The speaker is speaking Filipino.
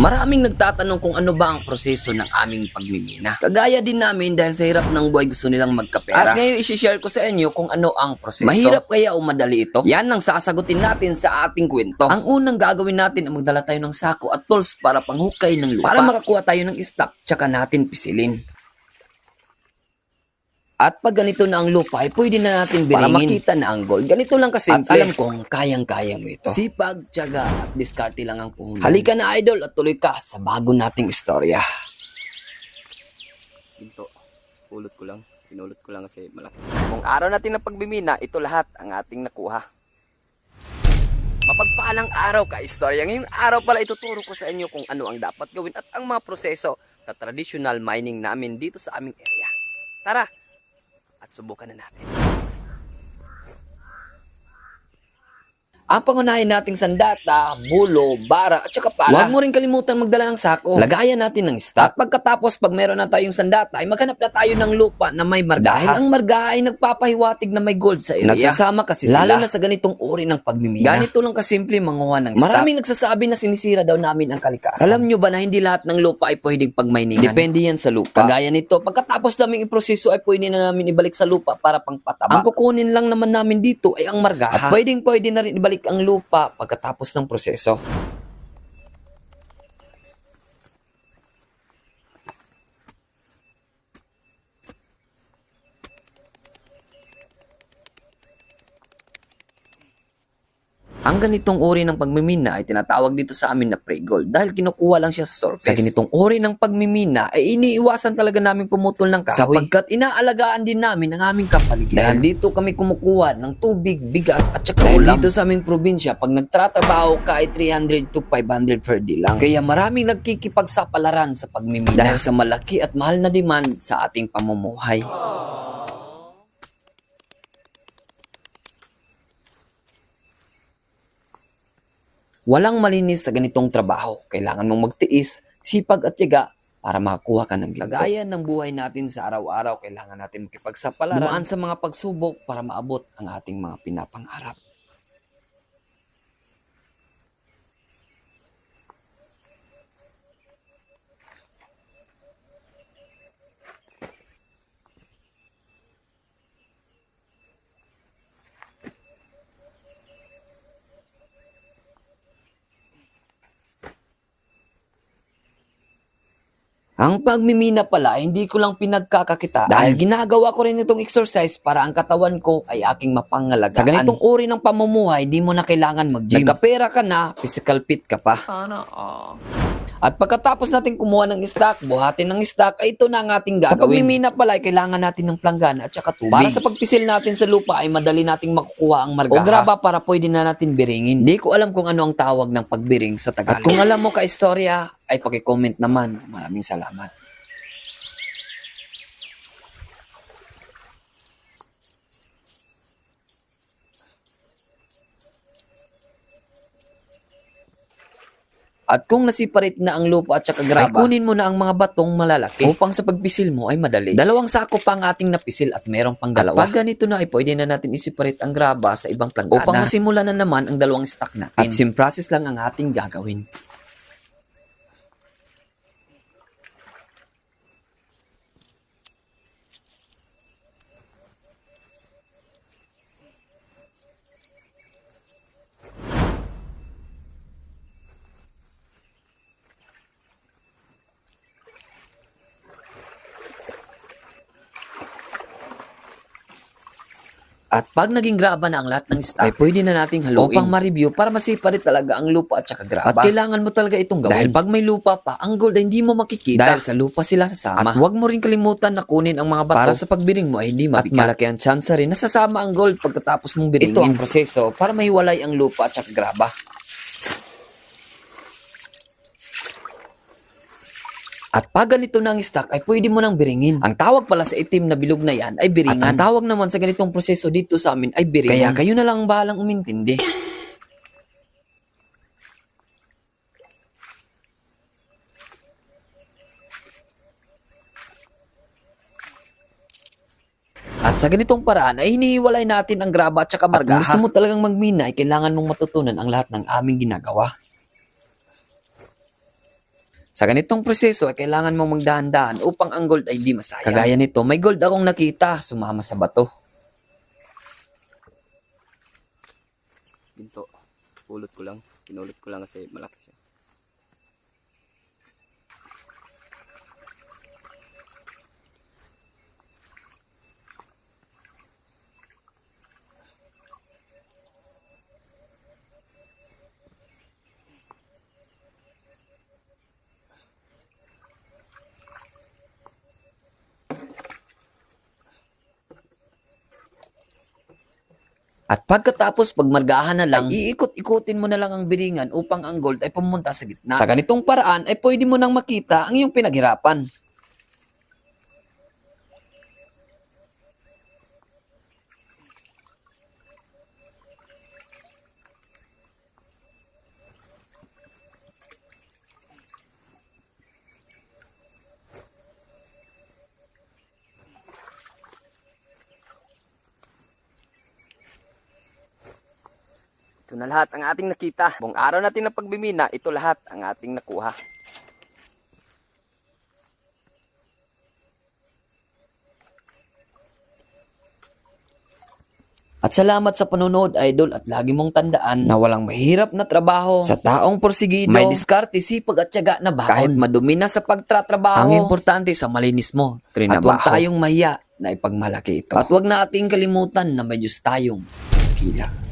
Maraming nagtatanong kung ano ba ang proseso ng aming pagmimina. Kagaya din namin dahil sa hirap ng buhay gusto nilang magkapera. At ngayon isi-share ko sa inyo kung ano ang proseso. Mahirap kaya o madali ito? Yan ang sasagutin natin sa ating kwento. Ang unang gagawin natin ay magdala tayo ng sako at tools para panghukay ng lupa. Para makakuha tayo ng stock, tsaka natin pisilin. At pag ganito na ang lupa, ay pwede na natin biringin. Para makita na ang gold. Ganito lang kasimple. At alam kong kayang-kaya mo ito. Sipag, tiyaga, at diskarte lang ang puhunan. Halika na idol at tuloy ka sa bago nating istorya. Ito, pulot ko lang. Pinulot ko lang kasi malaki. Kung araw natin na pagbimina, ito lahat ang ating nakuha. Mapagpalang araw ka, istorya. Ngayong araw pala ituturo ko sa inyo kung ano ang dapat gawin at ang mga proseso sa traditional mining namin dito sa aming area. Tara, at subukan na natin. Ang pangunahin nating sandata, bulo, bara, at saka pala. Huwag mo rin kalimutan magdala ng sako. Lagayan natin ng stock. At pagkatapos, pag meron na tayong sandata, ay maghanap na tayo ng lupa na may margaha. Dahil ang margaha ay nagpapahiwatig na may gold sa area. Nagsasama kasi sila. Lalo na sa ganitong uri ng pagmimina. Ganito lang kasimple manguha ng stock. Maraming nagsasabi na sinisira daw namin ang kalikasan. Alam nyo ba na hindi lahat ng lupa ay pwedeng pagminingan? Depende yan sa lupa. Kagaya nito, pagkatapos naming iproseso ay pwede na namin ibalik sa lupa para pang pataba. Ang kukunin lang naman namin dito ay ang margaha. At pwedeng pwede na rin ibalik ang lupa pagkatapos ng proseso. Ang ganitong uri ng pagmimina ay tinatawag dito sa amin na pre-gold dahil kinukuha lang siya sa surface. Sa ganitong uri ng pagmimina ay iniiwasan talaga namin pumutol ng kahoy sapagkat inaalagaan din namin ang aming kapaligiran. Dahil dito kami kumukuha ng tubig, bigas at saka ulam. dito sa aming probinsya, pag nagtratrabaho ka ay 300 to 500 per day lang. Kaya maraming nagkikipagsapalaran sa pagmimina dahil sa malaki at mahal na demand sa ating pamumuhay. Walang malinis sa ganitong trabaho. Kailangan mong magtiis, sipag at tiyaga para makakuha ka ng ginto. Kagaya ng buhay natin sa araw-araw, kailangan natin makipagsapalaran. Dumaan sa mga pagsubok para maabot ang ating mga pinapangarap. Ang pagmimina pala, hindi ko lang pinagkakakita dahil ginagawa ko rin itong exercise para ang katawan ko ay aking mapangalagaan. Sa ganitong uri ng pamumuhay, di mo na kailangan mag-gym. Nagkapera ka na, physical fit ka pa. Sana all. At pagkatapos natin kumuha ng stock, buhatin ng stock, ay ito na ang ating gagawin. Sa pagmimina pala, ay kailangan natin ng planggana at saka tubig. Para sa pagpisil natin sa lupa, ay madali nating makukuha ang margaha. O graba para pwede na natin biringin. Di ko alam kung ano ang tawag ng pagbiring sa Tagalog. At kung alam mo ka istorya, ay paki-comment naman. Maraming salamat. At kung nasiparate na ang lupa at saka graba, ay kunin mo na ang mga batong malalaki upang sa pagpisil mo ay madali. Dalawang sako pa ang ating napisil at merong pang dalawa. At pag ganito na ay pwede na natin isiparate ang graba sa ibang planggana upang masimulan na naman ang dalawang stock natin. At sim process lang ang ating gagawin. At pag naging graba na ang lahat ng stock, ay pwede na nating haluin upang ma-review para masiparit talaga ang lupa at saka graba. At kailangan mo talaga itong gawin. Dahil pag may lupa pa, ang gold ay hindi mo makikita. Dahil sa lupa sila sasama. At huwag mo rin kalimutan na kunin ang mga bato para sa pagbiring mo ay hindi mabigat. At malaki ang chance rin na sasama ang gold pagkatapos mong biringin. Ito ang proseso para mahiwalay ang lupa at saka graba. At pag ganito na ang stock ay pwede mo nang biringin. Ang tawag pala sa itim na bilog na yan ay biringan. At ang tawag naman sa ganitong proseso dito sa amin ay biringan. Kaya kayo na lang ang bahalang umintindi. At sa ganitong paraan ay hinihiwalay natin ang graba at saka margaha. At gusto mo talagang magmina ay kailangan mong matutunan ang lahat ng aming ginagawa. Sa ganitong proseso ay kailangan mong magdahan-dahan upang ang gold ay di masayang. Kagaya nito, may gold akong nakita sumama sa bato. Ginto. Pulot ko lang. Pinulot ko lang kasi malaki siya. At pagkatapos pagmargahan na lang, ay iikot-ikutin mo na lang ang biringan upang ang gold ay pumunta sa gitna. Sa ganitong paraan ay pwede mo nang makita ang iyong pinaghirapan. Ito na lahat ang ating nakita. Buong araw natin na pagbimina, ito lahat ang ating nakuha. At salamat sa panonood, idol, at lagi mong tandaan na walang mahirap na trabaho. Sa taong porsigido, may diskarte, sipag at tiyaga na baon. Kahit madumi na sa pagtratrabaho. Ang importante sa malinis mo, trinabaho. At huwag tayong mahiya na ipagmalaki ito. At huwag nating kalimutan na may Diyos tayong kila.